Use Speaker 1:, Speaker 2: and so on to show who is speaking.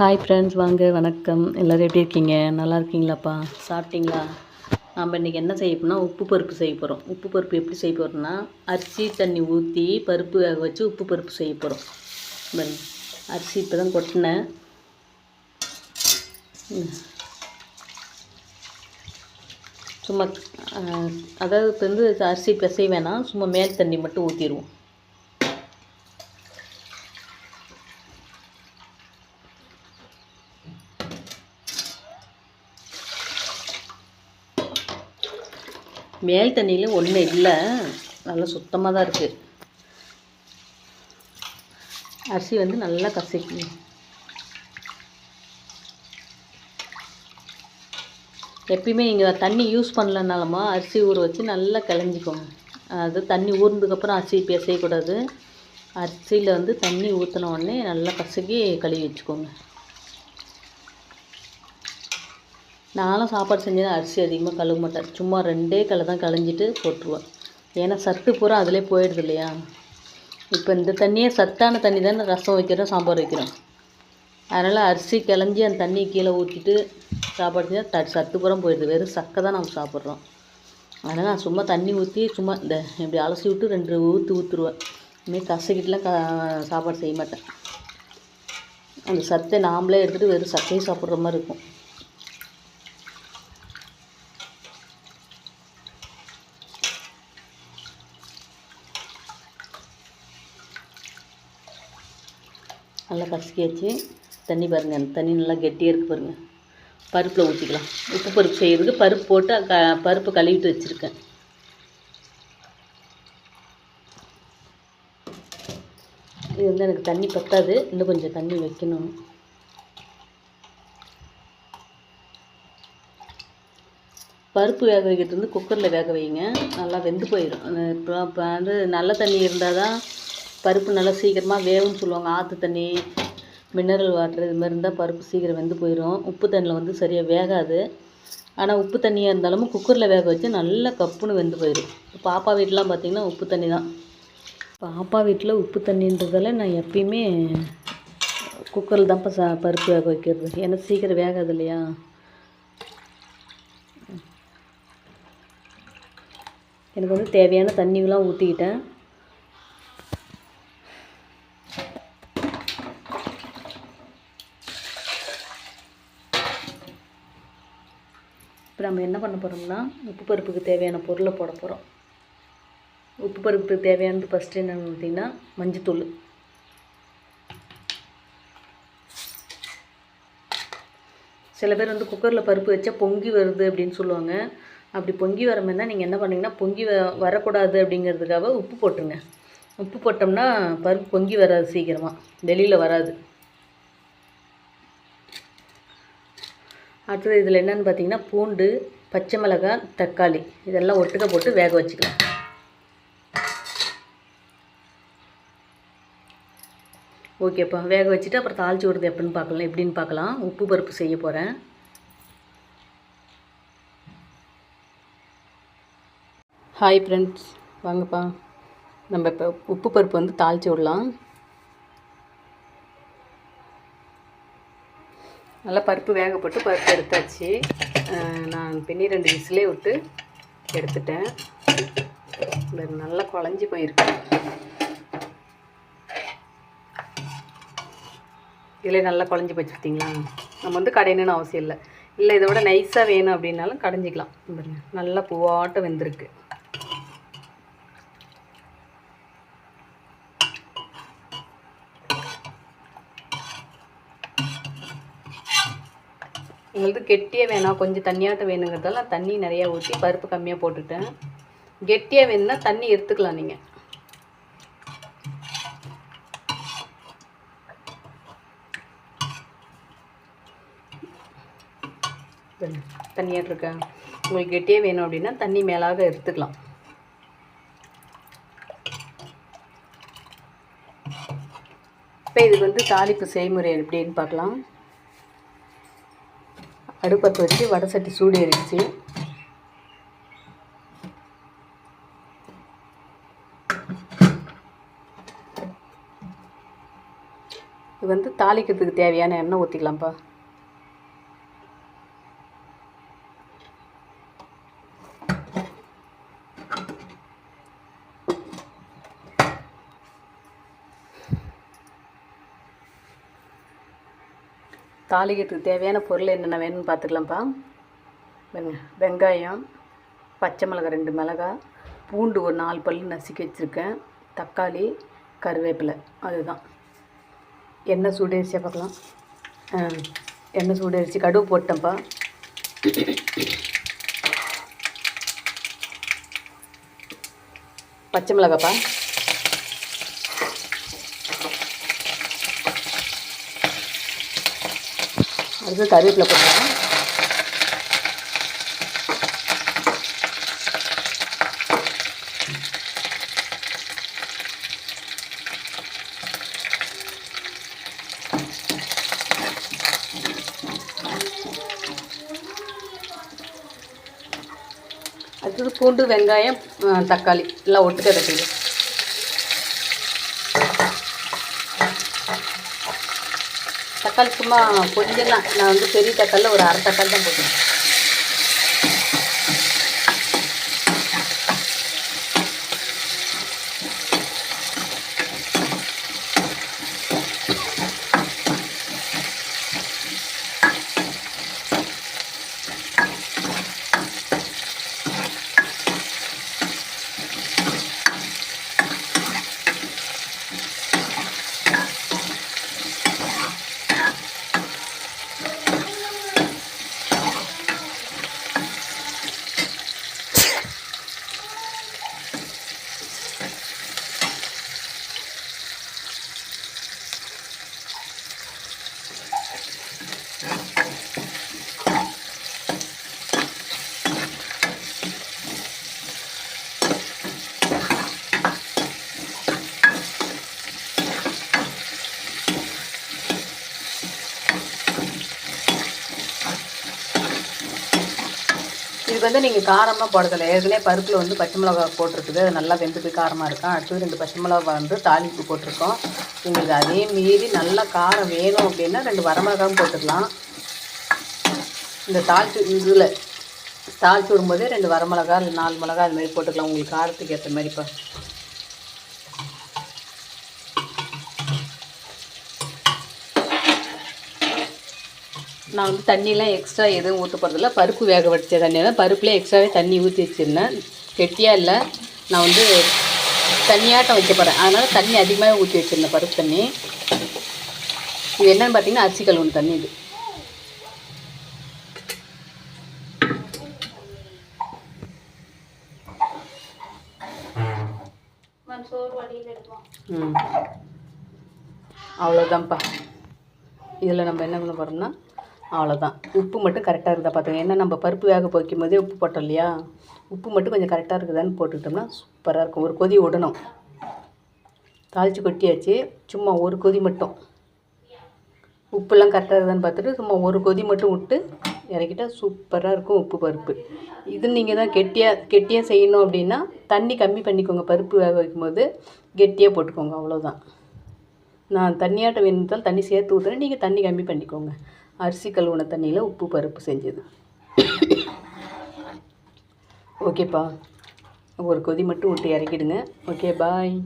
Speaker 1: hi friends வாங்க வணக்கம் எல்லோரும் எப்படி இருக்கீங்க நல்லா இருக்கீங்களாப்பா சாப்பிட்டீங்களா நம்ம இன்றைக்கி என்ன செய்ய போனால் உப்பு பருப்பு செய்ய போகிறோம் உப்பு பருப்பு எப்படி செய்ய போகிறோம்னா அரிசி தண்ணி ஊற்றி பருப்பு வச்சு உப்பு பருப்பு செய்ய போகிறோம் அரிசி இப்போ தான் கொட்டினேன் சும்மா அதாவது வந்து அரிசி பிசை வேணாம் சும்மா மேல் தண்ணி மட்டும் ஊற்றிடுவோம் மேல் தண்ணியில் ஒன்றும் இல்லை நல்லா சுத்தமாக தான் இருக்குது அரிசி வந்து நல்லா கசக்கணும் எப்பயுமே நீங்கள் தண்ணி யூஸ் பண்ணலனாலுமா அரிசி ஊற வச்சு நல்லா கிளஞ்சிக்கோங்க அது தண்ணி ஊர்ந்ததுக்கப்புறம் அரிசி பேசக்கூடாது அரிசியில் வந்து தண்ணி ஊற்றின உடனே நல்லா கசக்கி கழுவி வச்சுக்கோங்க நானும் சாப்பாடு செஞ்சேன்னா அரிசி அதிகமாக கழுவ மாட்டேன் சும்மா ரெண்டே கலை தான் கழிஞ்சிட்டு போட்டுருவேன் ஏன்னா சத்து பூரா அதிலே போயிடுது இல்லையா இப்போ இந்த தண்ணியே சத்தான தண்ணி தானே ரசம் வைக்கிறோம் சாம்பார் வைக்கிறோம் அதனால் அரிசி கிளஞ்சி அந்த தண்ணியை கீழே ஊற்றிட்டு சாப்பாடு செஞ்சால் த சத்து பூரம் போயிடுது வெறும் சக்கை தான் நம்ம சாப்பிட்றோம் அதனால் நான் சும்மா தண்ணி ஊற்றி சும்மா இந்த இப்படி அலசி விட்டு ரெண்டு ஊற்றி ஊற்றுருவேன் இனிமேல் கசைக்கிட்டலாம் க சாப்பாடு செய்ய மாட்டேன் அந்த சத்தை நாம்ளே எடுத்துகிட்டு வெறும் சக்கையும் சாப்பிட்ற மாதிரி இருக்கும் நல்லா பசிக்காச்சு தண்ணி பாருங்கள் அந்த தண்ணி நல்லா கெட்டியாக இருக்குது பாருங்கள் பருப்பில் ஊற்றிக்கலாம் உப்பு பருப்பு செய்கிறதுக்கு பருப்பு போட்டு க பருப்பு கழுவிட்டு வச்சுருக்கேன் இது வந்து எனக்கு தண்ணி பத்தாது இன்னும் கொஞ்சம் தண்ணி வைக்கணும் பருப்பு வேக வைக்கிறது வந்து குக்கரில் வேக வைங்க நல்லா வெந்து போயிடும் இப்போ இப்போ வந்து நல்ல தண்ணி இருந்தால் தான் பருப்பு நல்லா சீக்கிரமாக வேகும்னு சொல்லுவாங்க ஆற்று தண்ணி மினரல் வாட்டர் இது மாதிரி இருந்தால் பருப்பு சீக்கிரம் வெந்து போயிடும் உப்பு தண்ணியில் வந்து சரியாக வேகாது ஆனால் உப்பு தண்ணியாக இருந்தாலும் குக்கரில் வேக வச்சு நல்லா கப்புன்னு வெந்து போயிடும் பாப்பா வீட்டிலாம் பார்த்திங்கன்னா உப்பு தண்ணி தான் பாப்பா வீட்டில் உப்பு தண்ணின்றதால நான் எப்பயுமே குக்கரில் தான்ப்பா ச பருப்பு வேக வைக்கிறது ஏன்னா சீக்கிரம் வேகாது இல்லையா எனக்கு வந்து தேவையான தண்ணியெலாம் ஊற்றிக்கிட்டேன் இப்போ நம்ம என்ன பண்ண போகிறோம்னா உப்பு பருப்புக்கு தேவையான பொருளை போட போகிறோம் உப்பு பருப்புக்கு தேவையானது ஃபஸ்ட்டு என்னென்னு பார்த்தீங்கன்னா மஞ்சத்தூள் சில பேர் வந்து குக்கரில் பருப்பு வச்சால் பொங்கி வருது அப்படின்னு சொல்லுவாங்க அப்படி பொங்கி வர மாதிரி தான் நீங்கள் என்ன பண்ணிங்கன்னா பொங்கி வ வரக்கூடாது அப்படிங்கிறதுக்காக உப்பு போட்டுருங்க உப்பு போட்டோம்னா பருப்பு பொங்கி வராது சீக்கிரமாக வெளியில் வராது அடுத்தது இதில் என்னென்னு பார்த்தீங்கன்னா பூண்டு பச்சை மிளகாய் தக்காளி இதெல்லாம் ஒட்டுக்க போட்டு வேக வச்சுக்கலாம் ஓகேப்பா வேக வச்சுட்டு அப்புறம் தாளிச்சு விடுறது எப்படின்னு பார்க்கலாம் எப்படின்னு பார்க்கலாம் உப்பு பருப்பு செய்ய போகிறேன் ஹாய் ஃப்ரெண்ட்ஸ் வாங்கப்பா நம்ம இப்போ உப்பு பருப்பு வந்து தாளித்து விடலாம் நல்லா பருப்பு வேகப்பட்டு பருப்பு எடுத்தாச்சு நான் பின்னி ரெண்டு விசிலே விட்டு எடுத்துட்டேன் நல்லா குழஞ்சி போயிருக்கு இதில் நல்லா குழஞ்சி போச்சு பார்த்தீங்களா நம்ம வந்து கடையணும்னு அவசியம் இல்லை இல்லை இதை விட நைஸாக வேணும் அப்படின்னாலும் கடைஞ்சிக்கலாம் நல்லா பூவாட்டம் வெந்திருக்கு எங்களுக்கு கெட்டியாக வேணாம் கொஞ்சம் தண்ணியாட்டம் வேணுங்கிறதால நான் தண்ணி நிறையா ஊற்றி பருப்பு கம்மியாக போட்டுட்டேன் கெட்டியாக வேணும்னா தண்ணி எடுத்துக்கலாம் நீங்கள் தண்ணியாட்டிருக்கேன் உங்களுக்கு கெட்டியே வேணும் அப்படின்னா தண்ணி மேலாக எடுத்துக்கலாம் இப்போ இதுக்கு வந்து தாளிப்பு செய்முறை எப்படின்னு பார்க்கலாம் அடுப்பத்தை வச்சு வடை சட்டி சூடு எரிச்சு இது வந்து தாளிக்கிறதுக்கு தேவையான எண்ணெய் ஊற்றிக்கலாம்ப்பா தாளிக்கட்டுக்கு தேவையான பொருள் என்னென்ன வேணும்னு பார்த்துக்கலாம்ப்பா வெங்காயம் பச்சை மிளகா ரெண்டு மிளகா பூண்டு ஒரு நாலு பல் நசுக்கி வச்சுருக்கேன் தக்காளி கருவேப்பிலை அதுதான் எண்ணெய் சூடரிசியாக பார்க்கலாம் எண்ணெய் அரிசி கடுகு போட்டேன்ப்பா பச்சை மிளகாப்பா வந்து கருவேப்பிலை போட்டுக்கலாம் அடுத்தது பூண்டு வெங்காயம் தக்காளி எல்லாம் ஒட்டுக்க தக்காளி சும்மா கொஞ்சம் தான் நான் வந்து பெரிய தக்காளில் ஒரு அரை தக்காளி தான் போட்டேன் இதுக்கு வந்து நீங்கள் காரமாக போடுறதில்ல ஏற்கனவே பருப்பில் வந்து பச்சை மிளகா போட்டிருக்குது அது நல்லா வெந்து போய் காரமாக இருக்கும் அடுத்தது ரெண்டு பச்சை மிளகா வந்து தாளிப்பு போட்டிருக்கோம் உங்களுக்கு அதே மீறி நல்லா காரம் வேணும் அப்படின்னா ரெண்டு வரமிளகாவும் போட்டுக்கலாம் இந்த தாளிச்சு இதில் தாளிச்சு விடும்போதே ரெண்டு வரமிளகா இல்லை நாலு மிளகா அது மாதிரி போட்டுக்கலாம் உங்களுக்கு காரத்துக்கு ஏற்ற மாதிரி இப்போ நான் வந்து தண்ணியெலாம் எக்ஸ்ட்ரா எதுவும் ஊற்ற போகிறதில்ல பருப்பு வேக வடித்த தண்ணி தான் பருப்புலேயே எக்ஸ்ட்ராவே தண்ணி ஊற்றி வச்சுருந்தேன் கெட்டியாக இல்லை நான் வந்து தண்ணியாட்டம் வைக்க போகிறேன் அதனால் தண்ணி அதிகமாக ஊற்றி வச்சுருந்தேன் பருப்பு தண்ணி இது என்னென்னு பார்த்தீங்கன்னா அரிசி கழுவுன தண்ணி இது அவ்வளோதான்ப்பா இதில் நம்ம என்ன பண்ண போகிறோம்னா அவ்வளோதான் உப்பு மட்டும் கரெக்டாக இருந்தால் பார்த்துங்க ஏன்னா நம்ம பருப்பு வேக போக்கும் போதே உப்பு போட்டோம் இல்லையா உப்பு மட்டும் கொஞ்சம் கரெக்டாக இருக்குதான்னு போட்டுக்கிட்டோம்னா சூப்பராக இருக்கும் ஒரு கொதி விடணும் தாளித்து கொட்டியாச்சு சும்மா ஒரு கொதி மட்டும் உப்புலாம் கரெக்டாக இருக்குதான்னு பார்த்துட்டு சும்மா ஒரு கொதி மட்டும் விட்டு இறக்கிட்டால் சூப்பராக இருக்கும் உப்பு பருப்பு இது நீங்கள் தான் கெட்டியாக கெட்டியாக செய்யணும் அப்படின்னா தண்ணி கம்மி பண்ணிக்கோங்க பருப்பு வேக வைக்கும்போது கெட்டியாக போட்டுக்கோங்க அவ்வளோதான் நான் தண்ணியாட்ட தான் தண்ணி சேர்த்து ஊற்றுறேன் நீங்கள் தண்ணி கம்மி பண்ணிக்கோங்க அரிசி கழுவுன தண்ணியில் உப்பு பருப்பு செஞ்சது ஓகேப்பா ஒரு கொதி மட்டும் விட்டு இறக்கிடுங்க ஓகே பாய்